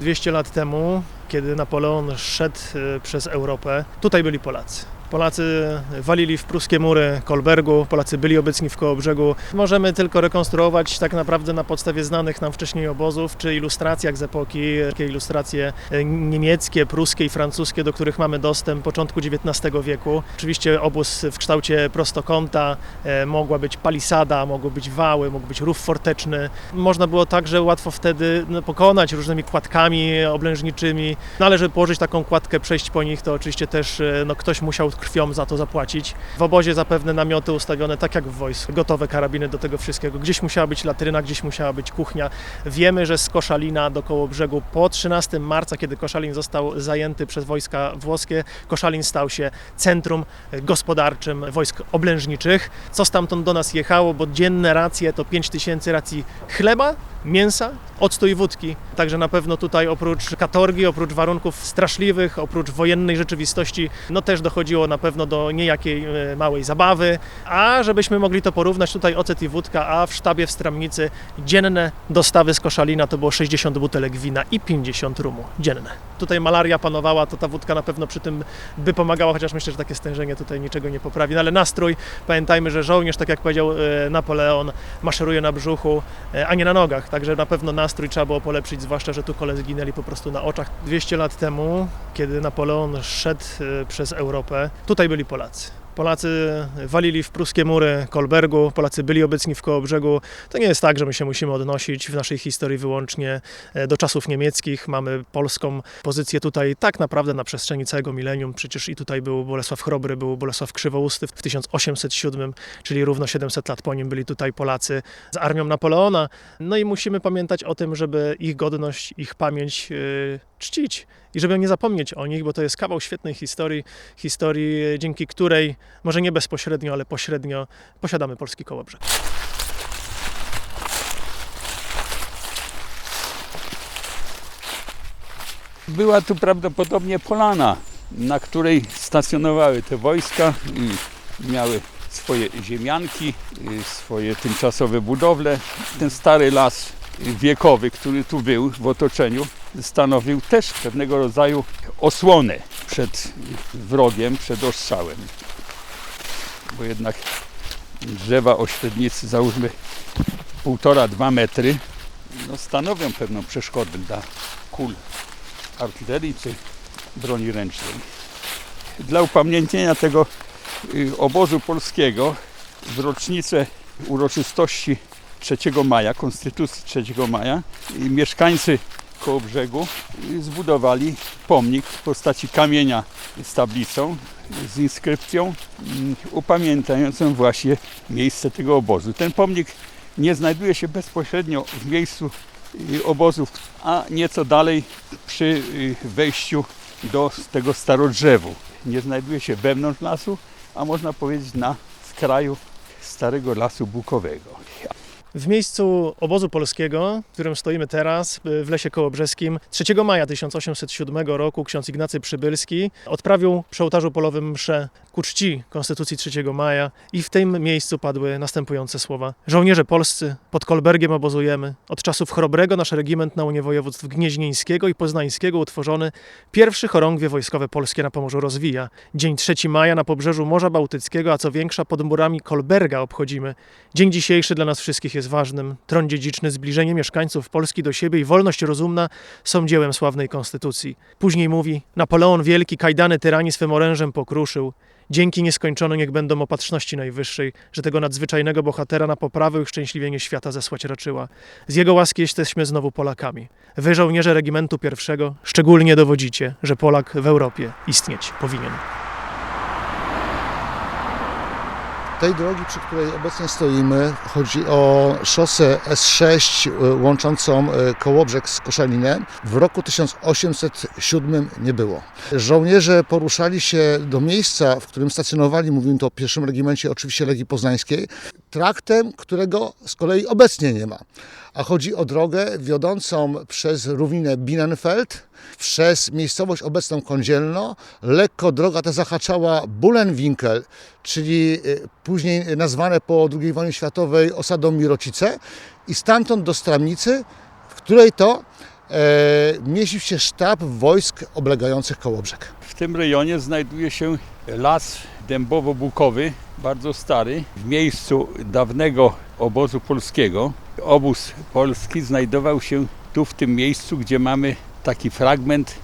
200 lat temu, kiedy Napoleon szedł e, przez Europę, tutaj byli Polacy. Polacy walili w pruskie mury Kolbergu, Polacy byli obecni w Kołobrzegu. Możemy tylko rekonstruować tak naprawdę na podstawie znanych nam wcześniej obozów, czy ilustracjach z epoki, takie ilustracje e, niemieckie, pruskie i francuskie, do których mamy dostęp początku XIX wieku. Oczywiście obóz w kształcie prostokąta, e, mogła być palisada, mogły być wały, mógł być rów forteczny. Można było także łatwo wtedy no, pokonać różnymi kładkami oblężniczymi. No ale żeby położyć taką kładkę, przejść po nich, to oczywiście też e, no, ktoś musiał krwią za to zapłacić. W obozie zapewne namioty ustawione tak jak w wojsku, gotowe karabiny do tego wszystkiego. Gdzieś musiała być latryna, gdzieś musiała być kuchnia. Wiemy, że z Koszalina do Kołobrzegu po 13 marca, kiedy Koszalin został zajęty przez wojska włoskie, Koszalin stał się centrum gospodarczym wojsk oblężniczych. Co stamtąd do nas jechało, bo dzienne racje to 5000 racji chleba, mięsa, octu i wódki. Także na pewno tutaj oprócz katorgi, oprócz warunków straszliwych, oprócz wojennej rzeczywistości, no też dochodziło na pewno do niejakiej e, małej zabawy. A żebyśmy mogli to porównać, tutaj ocet i wódka, a w sztabie w Stramnicy dzienne dostawy z koszalina to było 60 butelek wina i 50 rumu dzienne. Tutaj malaria panowała, to ta wódka na pewno przy tym by pomagała, chociaż myślę, że takie stężenie tutaj niczego nie poprawi. No ale nastrój, pamiętajmy, że żołnierz, tak jak powiedział e, Napoleon, maszeruje na brzuchu, e, a nie na nogach. Także na pewno nastrój trzeba było polepszyć, zwłaszcza, że tu koledzy ginęli po prostu na oczach. 200 lat temu, kiedy Napoleon szedł przez Europę, tutaj byli Polacy. Polacy walili w pruskie mury Kolbergu, Polacy byli obecni w Kołobrzegu. To nie jest tak, że my się musimy odnosić w naszej historii wyłącznie e, do czasów niemieckich. Mamy polską pozycję tutaj tak naprawdę na przestrzeni całego milenium. Przecież i tutaj był Bolesław Chrobry, był Bolesław Krzywousty w 1807, czyli równo 700 lat po nim byli tutaj Polacy z armią Napoleona. No i musimy pamiętać o tym, żeby ich godność, ich pamięć yy, czcić i żeby nie zapomnieć o nich, bo to jest kawał świetnej historii, historii dzięki której, może nie bezpośrednio, ale pośrednio posiadamy polski Kołobrzeg. Była tu prawdopodobnie polana, na której stacjonowały te wojska i miały swoje ziemianki, y, swoje tymczasowe budowle. Ten stary las wiekowy, który tu był w otoczeniu, stanowił też pewnego rodzaju osłonę przed wrogiem, przed ostrzałem. Bo jednak drzewa o średnicy załóżmy półtora, dwa metry no, stanowią pewną przeszkodę dla kul artylerii czy broni ręcznej. Dla upamiętnienia tego y, obozu polskiego w rocznicę uroczystości 3 maja, Konstytucji 3 maja, mieszkańcy koło brzegu zbudowali pomnik w postaci kamienia z tablicą, z inskrypcją mm, upamiętniającą właśnie miejsce tego obozu. Ten pomnik nie znajduje się bezpośrednio w miejscu y, obozów, a nieco dalej przy y, wejściu do tego starodrzewu. Nie znajduje się wewnątrz lasu, a można powiedzieć na skraju starego lasu bukowego. W miejscu obozu polskiego, w którym stoimy teraz, w lesie kołobrzeskim, 3 maja 1807 roku ksiądz Ignacy Przybylski odprawił przy ołtarzu polowym mszę ku czci Konstytucji 3 maja i w tym miejscu padły następujące słowa. Żołnierze polscy, pod Kolbergiem obozujemy. Od czasów Chrobrego nasz regiment na Unię Województw Gnieźnieńskiego i Poznańskiego utworzony pierwszy chorągwie wojskowe polskie na Pomorzu rozwija. Dzień 3 maja na pobrzeżu Morza Bałtyckiego, a co większa pod murami Kolberga obchodzimy. Dzień dzisiejszy dla nas wszystkich jest ważnym. Tron dziedziczny, zbliżenie mieszkańców Polski do siebie i wolność rozumna są dziełem sławnej konstytucji. Później mówi, Napoleon Wielki kajdany tyranii swym orężem pokruszył. Dzięki nieskończone niech będą opatrzności najwyższej, że tego nadzwyczajnego bohatera na poprawę i uszczęśliwienie świata zesłać raczyła. Z jego łaski jesteśmy znowu Polakami. Wy, żołnierze regimentu pierwszego, szczególnie dowodzicie, że Polak w Europie istnieć powinien. Tej drogi, przy której obecnie stoimy, chodzi o szosę S6 y, łączącą y, Kołobrzeg z Koszalinem. W roku 1807 nie było. Żołnierze poruszali się do miejsca, w którym stacjonowali, mówimy tu o pierwszym regimencie, oczywiście Legii Poznańskiej, traktem, którego z kolei obecnie nie ma. A chodzi o drogę wiodącą przez równinę Binnenfeld, przez miejscowość obecną Kądzielno. Lekko droga ta zahaczała Bullenwinkel, czyli y, później nazwane po II wojnie światowej osadą Mirocice i stamtąd do Stramnicy, w której to e, mieścił się sztab wojsk oblegających Kołobrzeg. W tym rejonie znajduje się las dębowo-bukowy, bardzo stary, w miejscu dawnego obozu polskiego. Obóz polski znajdował się tu w tym miejscu, gdzie mamy taki fragment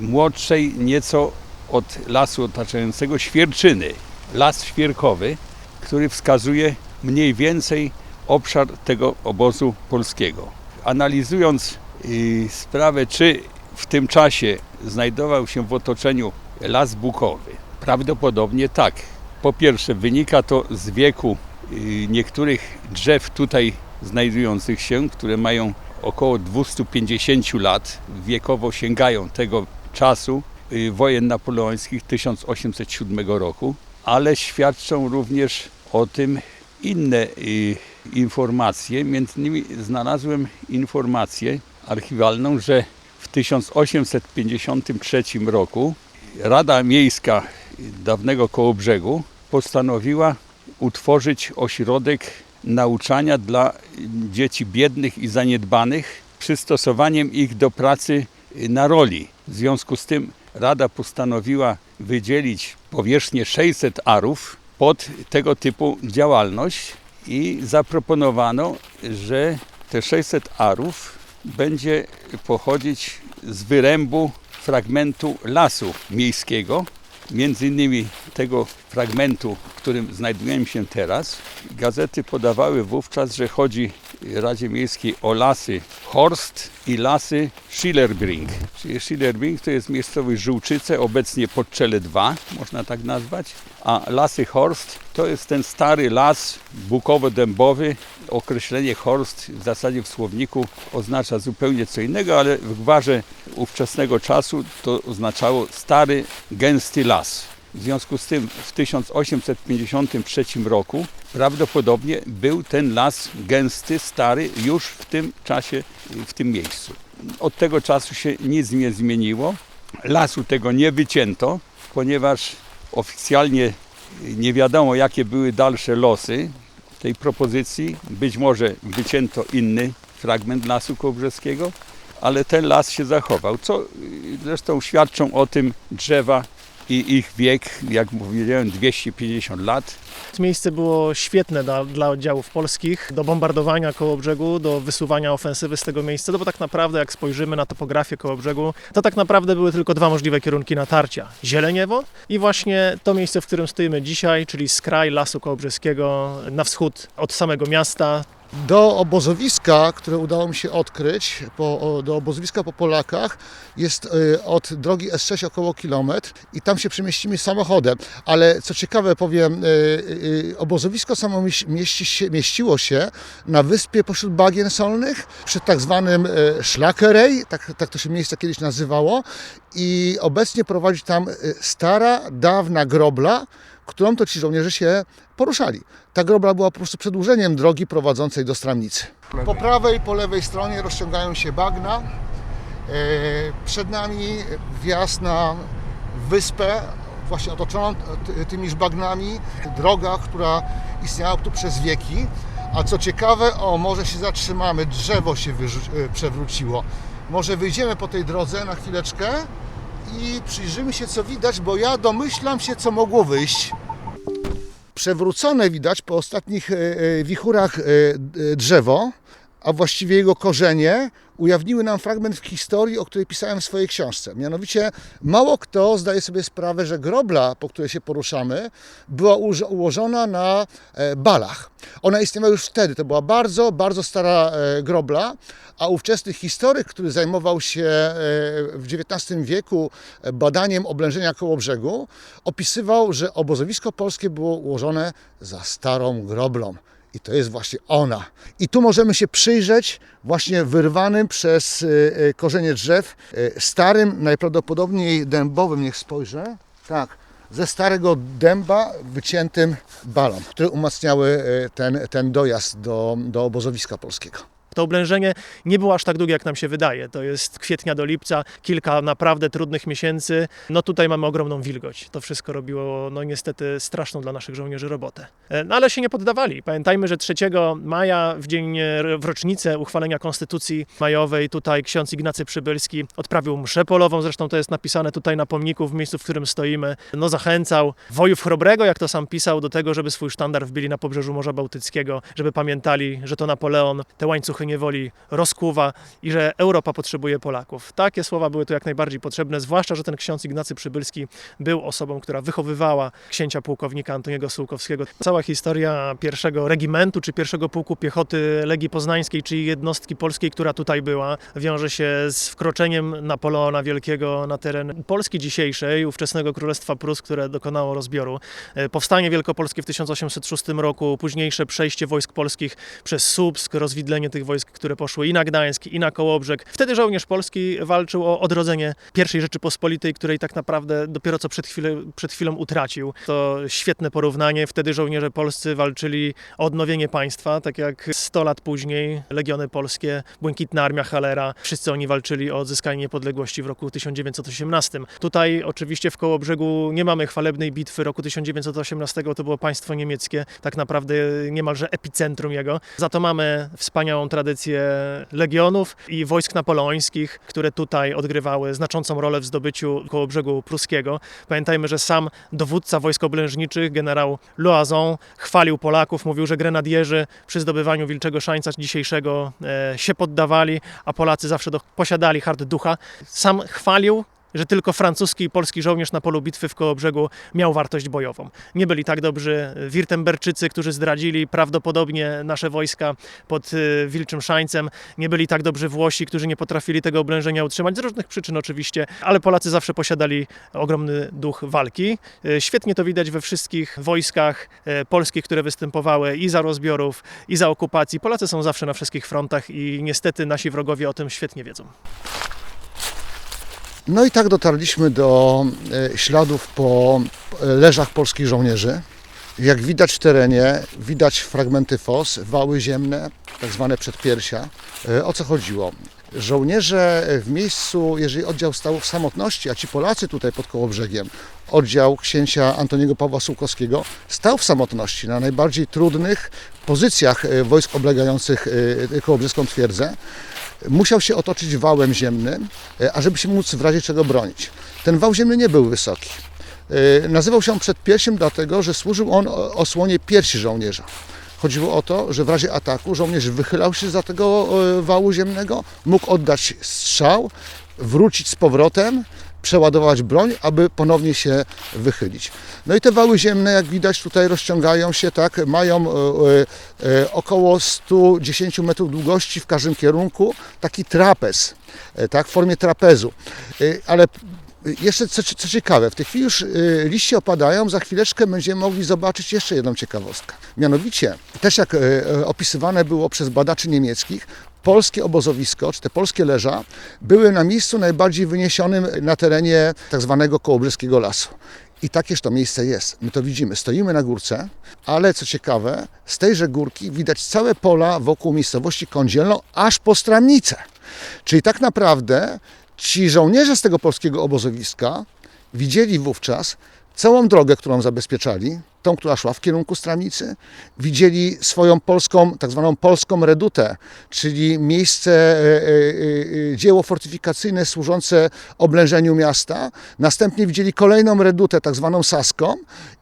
młodszej nieco od lasu otaczającego świerczyny. Las świerkowy, który wskazuje mniej więcej obszar tego obozu polskiego. Analizując y, sprawę, czy w tym czasie znajdował się w otoczeniu las bukowy, prawdopodobnie tak. Po pierwsze, wynika to z wieku y, niektórych drzew tutaj znajdujących się, które mają około 250 lat, wiekowo sięgają tego czasu y, wojen napoleońskich 1807 roku, ale świadczą również o tym inne y, informacje. Między innymi znalazłem informację archiwalną, że w 1853 roku Rada Miejska dawnego Kołobrzegu postanowiła utworzyć ośrodek nauczania dla dzieci biednych i zaniedbanych, przystosowaniem ich do pracy na roli. W związku z tym Rada postanowiła wydzielić powierzchnię 600 arów pod tego typu działalność i zaproponowano, że te 600 arów będzie pochodzić z wyrębu fragmentu lasu miejskiego, między innymi tego fragmentu, w którym znajdujemy się teraz. Gazety podawały wówczas, że chodzi Radzie Miejskiej o lasy Horst i lasy Schillerbring. Czyli Schillerbring to jest miejscowość Żółczyce, obecnie Podczele 2, można tak nazwać, a lasy Horst to jest ten stary las bukowo-dębowy. Określenie Horst w zasadzie w słowniku oznacza zupełnie co innego, ale w gwarze ówczesnego czasu to oznaczało stary, gęsty las. W związku z tym w 1853 roku prawdopodobnie był ten las gęsty, stary już w tym czasie, w tym miejscu. Od tego czasu się nic nie zmieniło. Lasu tego nie wycięto, ponieważ oficjalnie nie wiadomo jakie były dalsze losy tej propozycji. Być może wycięto inny fragment lasu kołbrzeskiego, ale ten las się zachował, co zresztą świadczą o tym drzewa i ich wiek, jak mówiłem, 250 lat. Miejsce było świetne dla, dla oddziałów polskich do bombardowania koło brzegu, do wysuwania ofensywy z tego miejsca, no bo tak naprawdę jak spojrzymy na topografię koło brzegu, to tak naprawdę były tylko dwa możliwe kierunki natarcia. Zieleniewo i właśnie to miejsce, w którym stoimy dzisiaj, czyli skraj Lasu Kołobrzeskiego na wschód od samego miasta. Do obozowiska, które udało mi się odkryć, po, do obozowiska po Polakach jest y, od drogi S6 około kilometr i tam się przemieścimy samochodem. Ale co ciekawe powiem, y, y, obozowisko samo mieś- mieści się, mieściło się na wyspie pośród bagien solnych, przy tak zwanym Szlakerej, tak, tak to się miejsce kiedyś nazywało i obecnie prowadzi tam stara, dawna grobla, którą to ci żołnierze się poruszali. Ta grobla była po prostu przedłużeniem drogi prowadzącej do Stramnicy. Po prawej i po lewej stronie rozciągają się bagna. E, Przed nami wjazd na wyspę, właśnie otoczoną ty- tymiż bagnami. Droga, która istniała tu przez wieki. A co ciekawe, o, może się zatrzymamy, drzewo się e, przewróciło. Może wyjdziemy po tej drodze na chwileczkę i przyjrzymy się, co widać, bo ja domyślam się, co mogło wyjść przewrócone widać po ostatnich e, e, wichurach e, drzewo, a właściwie jego korzenie ujawniły nam fragment w historii, o której pisałem w swojej książce. Mianowicie mało kto zdaje sobie sprawę, że grobla, po której się poruszamy, była ułożona na e, balach. Ona istniała już wtedy, to była bardzo, bardzo stara e, grobla, a ówczesny historyk, który zajmował się e, w XIX wieku badaniem oblężenia koło brzegu, opisywał, że obozowisko polskie było ułożone za starą groblą. I to jest właśnie ona. I tu możemy się przyjrzeć właśnie wyrwanym przez e, e, korzenie drzew, e, starym, najprawdopodobniej dębowym, niech spojrzę. Tak, ze starego dęba wyciętym balom, które umacniały ten, ten dojazd do, do obozowiska polskiego. To oblężenie nie było aż tak długie, jak nam się wydaje. To jest kwietnia do lipca, kilka naprawdę trudnych miesięcy. No tutaj mamy ogromną wilgoć. To wszystko robiło, no niestety, straszną dla naszych żołnierzy robotę. E, No ale się nie poddawali. Pamiętajmy, że 3 maja, w dzień, e, w rocznicę uchwalenia Konstytucji Majowej, tutaj ksiądz Ignacy Przybylski odprawił mszę polową, zresztą to jest napisane tutaj na pomniku w miejscu, w którym stoimy. No zachęcał wojów chrobrego, jak to sam pisał, do tego, żeby swój sztandar wbili na pobrzeżu Morza Bałtyckiego, żeby pamiętali, że to Napoleon te łańcuchy niewoli rozkuwa i że Europa potrzebuje Polaków. Takie słowa były tu jak najbardziej potrzebne, zwłaszcza, że ten ksiądz Ignacy Przybylski był osobą, która wychowywała księcia pułkownika Antoniego Sułkowskiego. Cała historia pierwszego regimentu, czy pierwszego pułku piechoty Legii Poznańskiej, czyli jednostki polskiej, która tutaj była, wiąże się z wkroczeniem Napoleona Wielkiego na teren Polski dzisiejszej, ówczesnego Królestwa Prus, które dokonało rozbioru. E, Powstanie Wielkopolskie w 1806 roku, późniejsze przejście wojsk polskich przez Słupsk, rozwidlenie tych wojsk, które poszły i na Gdańsk, i na Kołobrzeg. Wtedy żołnierz polski walczył o odrodzenie pierwszej Rzeczypospolitej, której tak naprawdę dopiero co przed, chwilę, przed chwilą utracił. To świetne porównanie. Wtedy żołnierze polscy walczyli o odnowienie państwa, tak jak 100 lat później legiony polskie, Błękitna Armia Halera, wszyscy oni walczyli o odzyskanie niepodległości w roku 1918. Tutaj oczywiście w Kołobrzegu nie mamy chwalebnej bitwy roku 1918, to było państwo niemieckie, tak naprawdę niemalże epicentrum jego. Za to mamy wspaniałą tradycję legionów i wojsk napoleońskich, które tutaj odgrywały znaczącą rolę w zdobyciu Kołobrzegu Pruskiego. Pamiętajmy, że sam dowódca wojsk oblężniczych, generał Loazon, chwalił Polaków, mówił, że grenadierzy przy zdobywaniu Wilczego Szańca dzisiejszego e, się poddawali, a Polacy zawsze do, posiadali hart ducha. Sam chwalił że tylko francuski i polski żołnierz na polu bitwy w Kołobrzegu miał wartość bojową. Nie byli tak dobrzy Wirtemberczycy, którzy zdradzili prawdopodobnie nasze wojska pod y, Wilczym Szańcem. Nie byli tak dobrzy Włosi, którzy nie potrafili tego oblężenia utrzymać, z różnych przyczyn oczywiście, ale Polacy zawsze posiadali ogromny duch walki. Y, Świetnie to widać we wszystkich wojskach y, polskich, które występowały i za rozbiorów, i za okupacji. Polacy są zawsze na wszystkich frontach i niestety nasi wrogowie o tym świetnie wiedzą. No i tak dotarliśmy do e, śladów po e, leżach polskich żołnierzy. Jak widać w terenie, widać fragmenty fos, wały ziemne, tak zwane przedpiersia. E, O co chodziło? Żołnierze w miejscu, jeżeli oddział stał w samotności, a ci Polacy tutaj pod Kołobrzegiem, oddział księcia Antoniego Pawła Sułkowskiego, stał w samotności na najbardziej trudnych pozycjach wojsk oblegających Kołobrzeską twierdzę musiał się otoczyć wałem ziemnym, e, ażeby się móc w razie czego bronić. Ten wał ziemny nie był wysoki. E, Nazywał się on przedpiersiem dlatego, że służył on osłonie piersi żołnierza. Chodziło o to, że w razie ataku żołnierz wychylał się za tego e, wału ziemnego, mógł oddać strzał, wrócić z powrotem, przeładować broń, aby ponownie się wychylić. No i te wały ziemne, jak widać tutaj rozciągają się, tak, mają e, e, około 110 metrów długości w każdym kierunku, taki trapez, e, tak, w formie trapezu. E, Ale jeszcze co, co ciekawe, w tej chwili już liście opadają, za chwileczkę będziemy mogli zobaczyć jeszcze jedną ciekawostkę. Mianowicie, też jak opisywane było przez badaczy niemieckich, polskie obozowisko, czy te polskie leża, były na miejscu najbardziej wyniesionym na terenie tak zwanego Kołobrzeskiego Lasu. I takież to miejsce jest. My to widzimy. Stoimy na górce, ale co ciekawe, z tejże górki widać całe pola wokół miejscowości Kądzielno, aż po Stramnicę. Czyli tak naprawdę ci żołnierze z tego polskiego obozowiska widzieli wówczas całą drogę, którą zabezpieczali, tą, która szła w kierunku Stramnicy, widzieli swoją polską, tak zwaną polską redutę, czyli miejsce, e, e, e, dzieło fortyfikacyjne służące oblężeniu miasta. Następnie widzieli kolejną redutę, tak zwaną Saską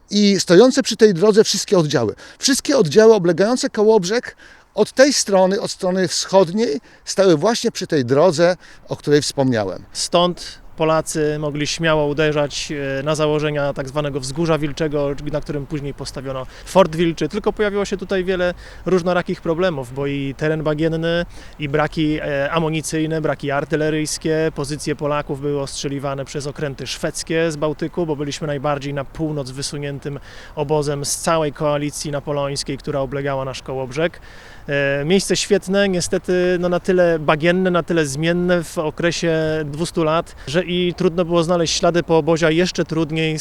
i stojące przy tej drodze wszystkie oddziały. Wszystkie oddziały oblegające Kołobrzeg od tej strony, od strony wschodniej, stały właśnie przy tej drodze, o której wspomniałem. Stąd Polacy mogli śmiało uderzać e, na założenia tak zwanego wzgórza wilczego, na którym później postawiono Fort Wilczy. Tylko pojawiło się tutaj wiele różnorakich problemów, bo i teren bagienny, i braki e, amunicyjne, braki artyleryjskie, pozycje Polaków były ostrzeliwane przez okręty szwedzkie z Bałtyku, bo byliśmy najbardziej na północ wysuniętym obozem z całej koalicji napoleońskiej, która oblegała nasz Kołobrzeg. E, Miejsce świetne, niestety no, na tyle bagienne, na tyle zmienne w okresie 200 lat, że i trudno było znaleźć ślady po obozie, a jeszcze trudniej,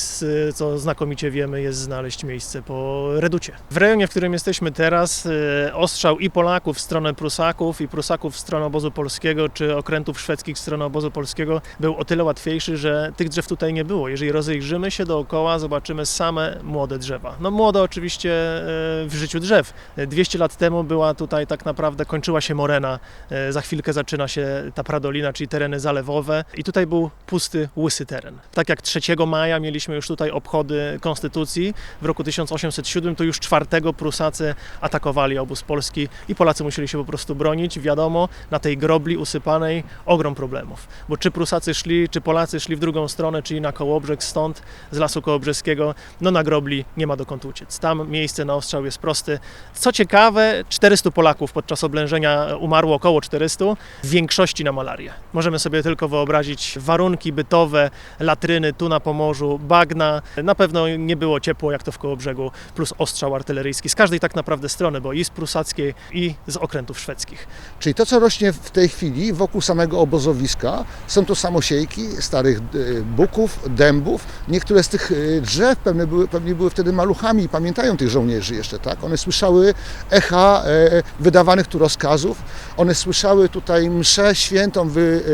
co znakomicie wiemy, jest znaleźć miejsce po reducie. W rejonie, w którym jesteśmy teraz, e, ostrzał i Polaków w stronę Prusaków, i Prusaków w stronę obozu polskiego, czy okrętów szwedzkich w stronę obozu polskiego był o tyle łatwiejszy, że tych drzew tutaj nie było. Jeżeli rozejrzymy się dookoła, zobaczymy same młode drzewa. No młode oczywiście e, w życiu drzew. E, 200 lat temu była tutaj tak naprawdę, kończyła się morena, e, za chwilkę zaczyna się ta pradolina, czyli tereny zalewowe i tutaj był pusty, łysy teren. Tak jak 3 maja mieliśmy już tutaj obchody Konstytucji, w roku 1807 to już 4 Prusacy atakowali obóz polski i Polacy musieli się po prostu bronić. Wiadomo, na tej grobli usypanej ogrom problemów, bo czy Prusacy szli, czy Polacy szli w drugą stronę, czyli na Kołobrzeg stąd, z Lasu Kołobrzeskiego, no na grobli nie ma dokąd uciec. Tam miejsce na ostrzał jest prosty. Co ciekawe, 400 Polaków podczas oblężenia umarło, około 400, w większości na malarię. Możemy sobie tylko wyobrazić warunki bytowe, latryny tu na Pomorzu, bagna. Na pewno nie było ciepło jak to w Kołobrzegu, plus ostrzał artyleryjski z każdej tak naprawdę strony, bo i z prusackiej, i z okrętów szwedzkich. Czyli to, co rośnie w tej chwili wokół samego obozowiska, są to samosiejki starych e, buków, dębów. Niektóre z tych e, drzew pewnie były, pewnie były wtedy maluchami i pamiętają tych żołnierzy jeszcze, tak? One słyszały echa e, wydawanych tu rozkazów. One słyszały tutaj mszę świętą wy,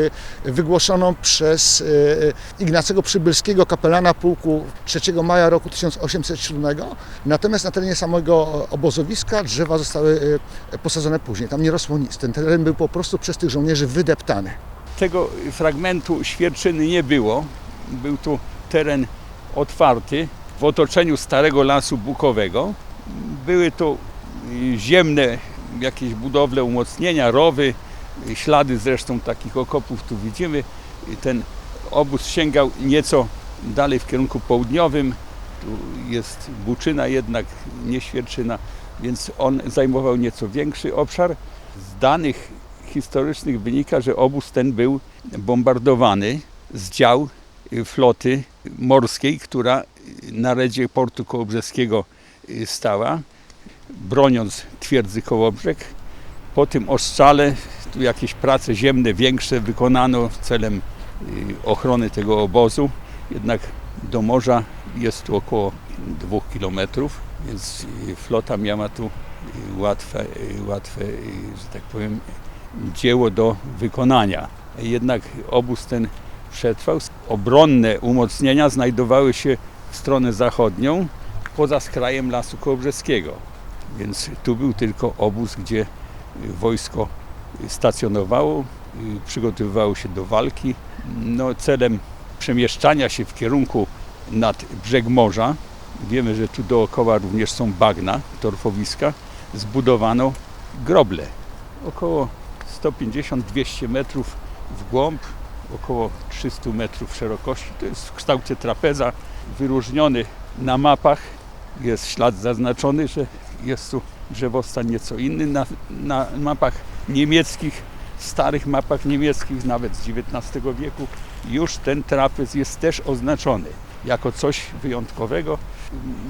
wygłoszoną przez e, Ignacego Przybylskiego, kapelana pułku 3 maja roku 1807. Natomiast na terenie samego obozowiska drzewa zostały e, posadzone później. Tam nie rosło nic. Ten teren był po prostu przez tych żołnierzy wydeptany. Tego fragmentu świerczyny nie było. Był tu teren otwarty w otoczeniu starego lasu bukowego. Były tu ziemne jakieś budowle umocnienia, rowy, ślady zresztą takich okopów tu widzimy. Ten obóz sięgał nieco dalej w kierunku południowym. Tu jest Buczyna jednak, nie Świerczyna, więc on zajmował nieco większy obszar. Z danych historycznych wynika, że obóz ten był bombardowany z dział floty morskiej, która na redzie portu kołobrzeskiego stała, broniąc twierdzy Kołobrzeg. Po tym ostrzale tu jakieś prace ziemne większe wykonano celem y, ochrony tego obozu. Jednak do morza jest tu około dwóch kilometrów, więc y, flota miała tu y, łatwe, łatwe, że tak powiem, dzieło do wykonania. Jednak obóz ten przetrwał. Obronne umocnienia znajdowały się w stronę zachodnią, poza skrajem Lasu Kołobrzeskiego. Więc tu był tylko obóz, gdzie wojsko stacjonowało, przygotowywało się do walki. No, celem przemieszczania się w kierunku nad brzeg morza, wiemy, że tu dookoła również są bagna, torfowiska, zbudowano groble. Około 150-200 metrów w głąb, około 300 metrów szerokości. To jest w kształcie trapeza, wyróżniony na mapach. Jest ślad zaznaczony, że jest tu drzewostan nieco inny. Na, na mapach niemieckich, starych mapach niemieckich, nawet z XIX wieku, już ten trapez jest też oznaczony jako coś wyjątkowego.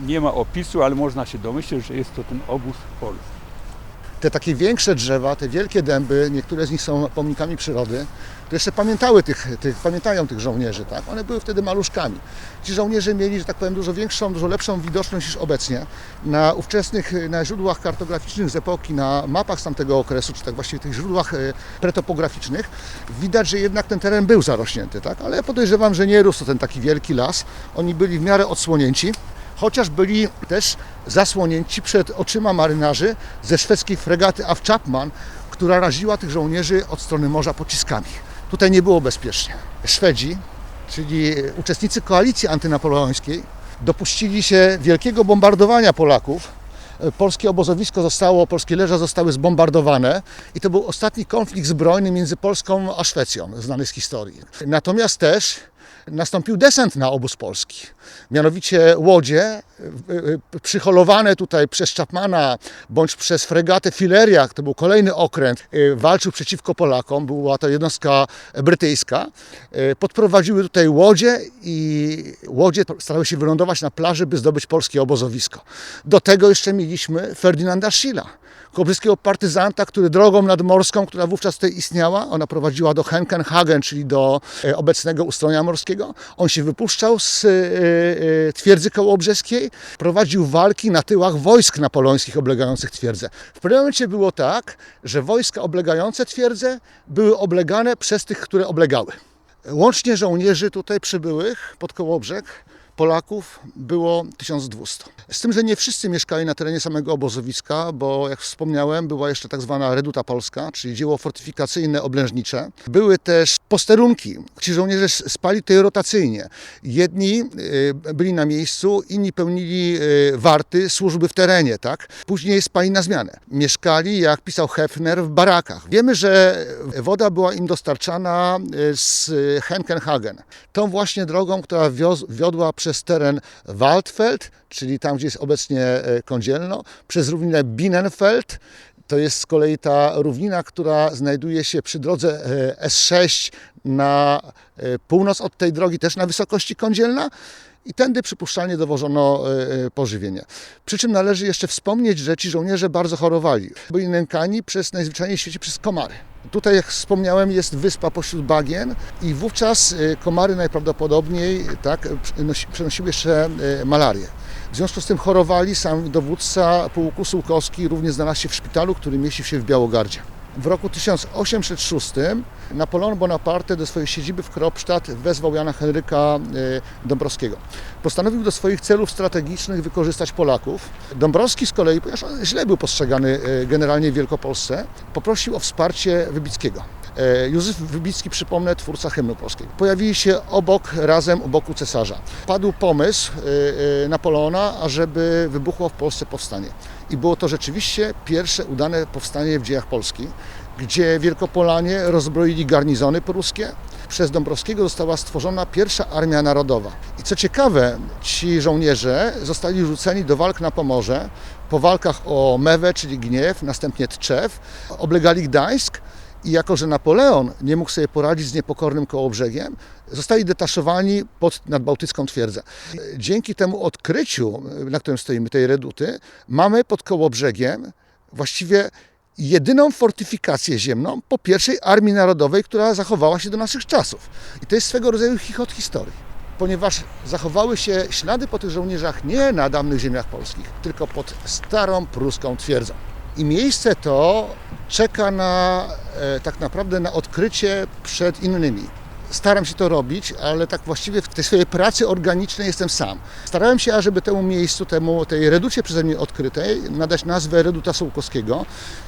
Nie ma opisu, ale można się domyśleć, że jest to ten obóz polski. Te takie większe drzewa, te wielkie dęby, niektóre z nich są pomnikami przyrody, to jeszcze pamiętały tych, tych, pamiętają tych żołnierzy, tak? One były wtedy maluszkami. Ci żołnierze mieli, że tak powiem, dużo większą, dużo lepszą widoczność niż obecnie. Na ówczesnych, na źródłach kartograficznych z epoki, na mapach z tamtego okresu, czy tak właściwie tych źródłach e, pretopograficznych, widać, że jednak ten teren był zarośnięty, tak? Ale podejrzewam, że nie rósł ten taki wielki las. Oni byli w miarę odsłonięci chociaż byli też zasłonięci przed oczyma marynarzy ze szwedzkiej fregaty Af Chapman, która raziła tych żołnierzy od strony morza pociskami. Tutaj nie było bezpiecznie. Szwedzi, czyli uczestnicy koalicji antynapoleońskiej, dopuścili się wielkiego bombardowania Polaków. Polskie obozowisko zostało, polskie leża zostały zbombardowane i to był ostatni konflikt zbrojny między Polską a Szwecją, znany z historii. Natomiast też nastąpił desant na obóz polski. Mianowicie łodzie y, y, przyholowane tutaj przez Chapmana bądź przez fregatę Fileria, to był kolejny okręt, y, walczył przeciwko Polakom, była to jednostka brytyjska, podprowadziły tutaj łodzie i łodzie starały się wylądować na plaży, by zdobyć polskie obozowisko. Do tego jeszcze mieliśmy Ferdynanda Schilla, kobrzyskiego partyzanta, który drogą nadmorską, która wówczas tutaj istniała, ona prowadziła do Henkenhagen, czyli do e, obecnego ustronia morskiego. On się wypuszczał z e, e, twierdzy kołobrzeskiej, prowadził walki na tyłach wojsk napoleońskich oblegających twierdzę. W pewnym momencie było tak, że wojska oblegające twierdzę były oblegane przez tych, które oblegały. Łącznie żołnierzy tutaj przybyłych pod Kołobrzeg Polaków było 1200. Z tym, że nie wszyscy mieszkali na terenie samego obozowiska, bo jak wspomniałem, była jeszcze tak zwana Reduta Polska, czyli dzieło fortyfikacyjne oblężnicze. Były też posterunki. Ci żołnierze spali tutaj rotacyjnie. Jedni y, byli na miejscu, inni pełnili y, warty służby w terenie, tak? Później spali na zmianę. Mieszkali, jak pisał Hefner, w barakach. Wiemy, że woda była im dostarczana y, z Henkenhagen. Tą właśnie drogą, która wiodła przez teren Waldfeld, czyli tam, gdzie jest obecnie e, Kądzielno, przez równinę Binnenfeld, to jest z kolei ta równina, która znajduje się przy drodze e, S6 na e, północ od tej drogi, też na wysokości Kądzielna. I tędy przypuszczalnie dowożono e, pożywienie. Przy czym należy jeszcze wspomnieć, że ci żołnierze bardzo chorowali. Byli nękani przez najzwyczajniej w świecie przez komary. Tutaj, jak wspomniałem, jest wyspa pośród bagien i wówczas e, komary najprawdopodobniej tak, przenosiły jeszcze e, malarię. W związku z tym chorowali, sam dowódca pułku Sułkowski również znalazł się w szpitalu, który mieści się w Białogardzie. W roku 1806 Napoleon Bonaparte do swojej siedziby w Kropstadt wezwał Jana Henryka e, Dąbrowskiego. Postanowił do swoich celów strategicznych wykorzystać Polaków. Dąbrowski z kolei, ponieważ on źle był postrzegany e, generalnie w Wielkopolsce, poprosił o wsparcie Wybickiego. E, Józef Wybicki, przypomnę, twórca hymnu polskiego. Pojawili się obok, razem u boku cesarza. Padł pomysł e, e, Napoleona, ażeby wybuchło w Polsce powstanie. I było to rzeczywiście pierwsze udane powstanie w dziejach Polski, gdzie Wielkopolanie rozbroili garnizony pruskie. Przez Dąbrowskiego została stworzona pierwsza Armia Narodowa. I co ciekawe, ci żołnierze zostali rzuceni do walk na Pomorze. Po walkach o Mewę, czyli Gniew, następnie Tczew, oblegali Gdańsk i jako, że Napoleon nie mógł sobie poradzić z niepokornym kołobrzegiem, zostali detaszowani pod nadbałtycką twierdzę. Dzięki temu odkryciu, na którym stoimy, tej reduty, mamy pod kołobrzegiem właściwie jedyną fortyfikację ziemną po pierwszej Armii Narodowej, która zachowała się do naszych czasów. I to jest swego rodzaju chichot historii. Ponieważ zachowały się ślady po tych żołnierzach nie na dawnych ziemiach polskich, tylko pod starą pruską twierdzą. I miejsce to czeka na, e, tak naprawdę na odkrycie przed innymi. Staram się to robić, ale tak właściwie w tej swojej pracy organicznej jestem sam. Starałem się, ażeby temu miejscu, temu, tej reducie przeze mnie odkrytej nadać nazwę Reduta Sołkowskiego.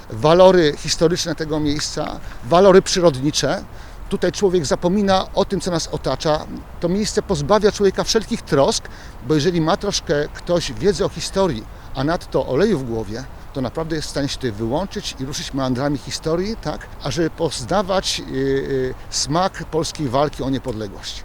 Walory historyczne tego miejsca, walory przyrodnicze. Tutaj człowiek zapomina o tym, co nas otacza. To miejsce pozbawia człowieka wszelkich trosk, bo jeżeli ma troszkę ktoś wiedzy o historii, a nadto oleju w głowie, to naprawdę jest w stanie się tutaj wyłączyć i ruszyć meandrami historii, tak, ażeby poznawać yy, yy, smak polskiej walki o niepodległość.